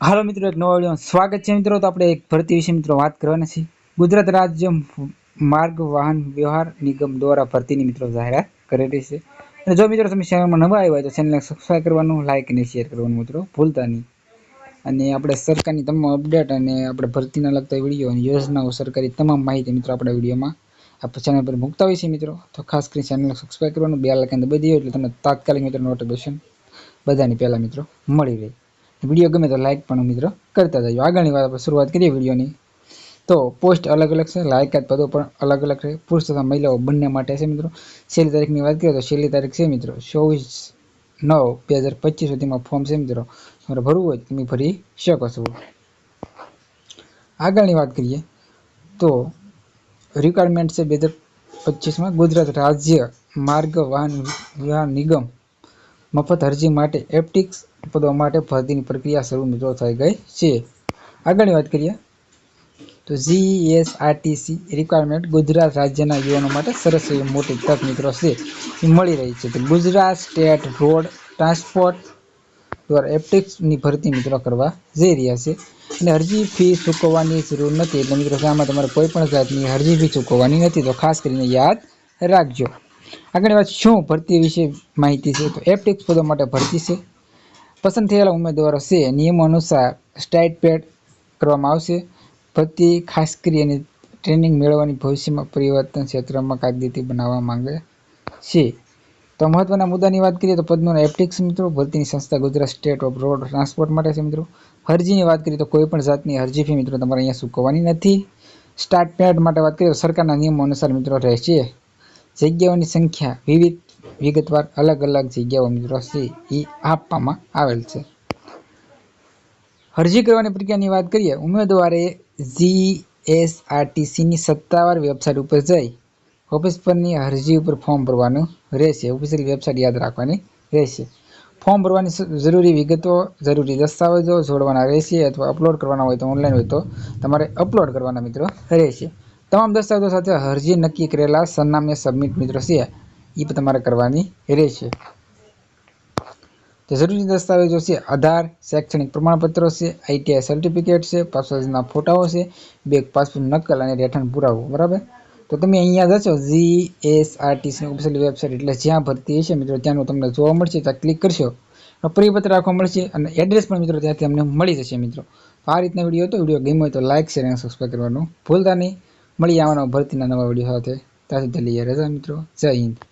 હાલો મિત્રો, એક નવો વીડિયો સ્વાગત છે મિત્રો. તો આપણે એક ભરતી વિશે મિત્રો વાત કરવાના છીએ. ગુજરાત રાજ્ય માર્ગ વાહન વ્યવહાર નિગમ દ્વારા ભરતીની મિત્રો જાહેરાત કરેલી છે. અને જો મિત્રો તમે ચેનલમાં નવા આવ્યા હોય તો ચેનલને સબસ્ક્રાઈબ કરવાનું લાઇક અને શેર કરવાનું મિત્રો ભૂલતા નહીં. અને આપણે સરકારની તમામ અપડેટ અને આપણે ભરતીના લગતા વીડિયો અને યોજનાઓ, સરકારી તમામ માહિતી મિત્રો આપણા વિડીયોમાં આપણે ચેનલ પર મૂકતા હોઈએ છીએ મિત્રો. તો ખાસ કરીને ચેનલને સબસ્ક્રાઈબ કરવાનું બે લાખ દબાઈ દઈએ એટલે તમને તાત્કાલિક મિત્રો નોટિફિકેશન બધાની પહેલાં મિત્રો મળી રહે. વીડિયો ગમે તો લાઇક પણ મિત્રો કરતા જજો આગળની વાત આપણે શરૂઆત કરીએ વિડીયોની. તો પોસ્ટ અલગ અલગ છે લાયકાત પદો પણ અલગ અલગ છે. પુરુષ તથા મહિલાઓ બંને માટે છે મિત્રો. છેલ્લી તારીખની વાત કરીએ તો છેલ્લી તારીખ છે મિત્રો, ચોવીસ નવ બે હજાર પચીસ સુધીમાં ફોર્મ છે મિત્રો. તમારે ભરવું હોય તમે ભરી શકો છો. આગળની વાત કરીએ તો રિક્વાયરમેન્ટ છે બે હજાર પચીસમાં ગુજરાત રાજ્ય માર્ગ વાહન વ્યવહાર નિગમ મફત અરજી માટે એપ્ટિક્સ પદો માટે ભરતીની પ્રક્રિયા શરૂ મિત્રો થઈ ગઈ છે. આગળની વાત કરીએ તો જીએસઆરટીસી રિક્વાયરમેન્ટ ગુજરાત રાજ્યના યુવાનો માટે સરસ એવી મોટી તક મિત્રો છે. એ મળી રહી છે. ગુજરાત સ્ટેટ રોડ ટ્રાન્સપોર્ટ દ્વારા એપ્ટિક્સની ભરતી મિત્રો કરવા જઈ રહ્યા છે. અને અરજી ફી ચૂકવવાની જરૂર નથી એટલે મિત્રો આમાં તમારે કોઈ પણ જાતની અરજી ફી ચૂકવવાની નથી. તો ખાસ કરીને યાદ રાખજો. આગળની વાત શું ભરતી વિશે માહિતી છે? તો એપ્ટિક્સ પદો માટે ભરતી છે. પસંદ થયેલા ઉમેદવારો છે, નિયમો અનુસાર સ્ટાઇટપેડ કરવામાં આવશે. ભરતી ખાસ કરી અને ટ્રેનિંગ મેળવવાની ભવિષ્યમાં પરિવર્તન ક્ષેત્રમાં કારકિર્દી બનાવવા માંગે છે. તો મહત્વના મુદ્દાની વાત કરીએ તો પદ્મના એપ્ટિક્સ મિત્રો. ભરતીની સંસ્થા Gujarat state of road transport માટે છે મિત્રો. અરજીની વાત કરીએ તો કોઈ પણ જાતની અરજી ફી મિત્રો તમારે અહીંયા ચૂકવવાની નથી. સ્ટાર્ટ પેડ માટે વાત કરીએ તો સરકારના નિયમો અનુસાર મિત્રો રહેશે. જગ્યાઓની સંખ્યા, વિવિધ વિગતવાર અલગ અલગ જગ્યાઓ મિત્રો છે એ આપવામાં આવેલ છે. અરજી કરવાની પ્રક્રિયાની વાત કરીએ, ઉમેદવારે જીએસઆરટીસીની સત્તાવાર વેબસાઇટ ઉપર જઈ ઓફિસ પરની અરજી ઉપર ફોર્મ ભરવાનું રહેશે. ઓફિશિયલ વેબસાઇટ યાદ રાખવાની રહેશે. ફોર્મ ભરવાની જરૂરી વિગતો, જરૂરી દસ્તાવેજો જોડવાના રહેશે અથવા અપલોડ કરવાના હોય તો ઓનલાઈન હોય તો તમારે અપલોડ કરવાના મિત્રો રહેશે. તમામ દસ્તાવેજો સાથે અરજી નક્કી કરેલા સરનામે સબમિટ મિત્રો છે. એ પણ તમારે કરવાની રહેશે. જે જરૂરી દસ્તાવેજો છે, આધાર, શૈક્ષણિક પ્રમાણપત્રો છે, આઈટીઆઈ સર્ટિફિકેટ છે પાસપોર્ટના ફોટાઓ છે બે પાસપોર્ટ, નકલ અને રહેઠાણ પુરાવો, બરાબર? તો તમે અહીંયા જશો જી એસ આરટીસીની ઓફિશિયલ વેબસાઇટ એટલે જ્યાં ભરતી હશે મિત્રો, ત્યાંનું તમને જોવા મળશે, ત્યાં ક્લિક કરશો પરિપત્ર રાખવા મળશે અને એડ્રેસ પણ મિત્રો ત્યાંથી અમને મળી જશે મિત્રો. આ રીતના વીડિયો હતો વીડિયો ગમ્યો હોય તો લાઇક શેર અને સબસ્ક્રાઈબ કરવાનું ભૂલતા નહીં. મળી આવવાનો ભરતીના નવા વીડિયો સાથે. ત્યાંથી લઈએ રજા મિત્રો. જય હિન્દ.